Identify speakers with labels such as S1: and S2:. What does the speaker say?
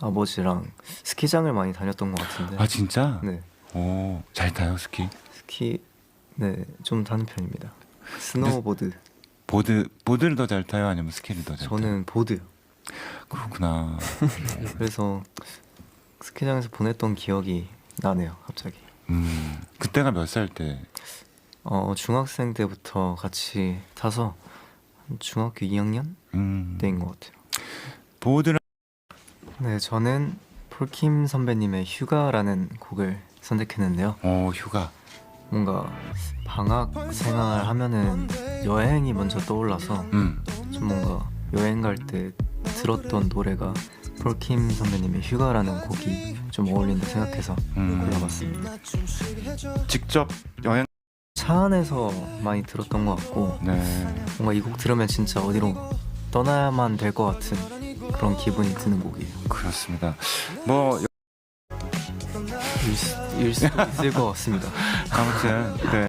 S1: 아버지랑 스키장을 많이 다녔던 것 같은데.
S2: 아 진짜?
S1: 네,
S2: 오, 잘 타요 스키?
S1: 스키 네좀 타는 편입니다. 스노우보드.
S2: 보드 보드를 더 잘 타요? 아니면 스키를 더 잘 타요?
S1: 저는 보드요.
S2: 그렇구나.
S1: 그래서 스키장에서 보냈던 기억이 나네요, 갑자기.
S2: 음, 그때가 몇 살 때?
S1: 어 중학생 때부터 같이 타서 한 중학교 2학년
S2: 음,
S1: 때인 것 같아요.
S2: 보드랑
S1: 네, 저는 폴킴 선배님의 휴가라는 곡을 선택했는데요.
S2: 어 휴가.
S1: 뭔가 방학 생활 하면은 여행이 먼저 떠올라서
S2: 음,
S1: 좀 뭔가 여행 갈 때 들었던 노래가 폴킴 선배님의 휴가라는 곡이 좀 어울린다 생각해서
S2: 음.
S1: 골라봤습니다.
S2: 직접 여행.
S1: 차 안에서 많이 들었던 것 같고
S2: 네.
S1: 뭔가 이 곡 들으면 진짜 어디로 떠나야만 될 것 같은 그런 기분이 드는 곡이에요.
S2: 그렇습니다. 뭐
S1: 일, 수- 일 수도 있을 것 같습니다.
S2: 아무튼 네.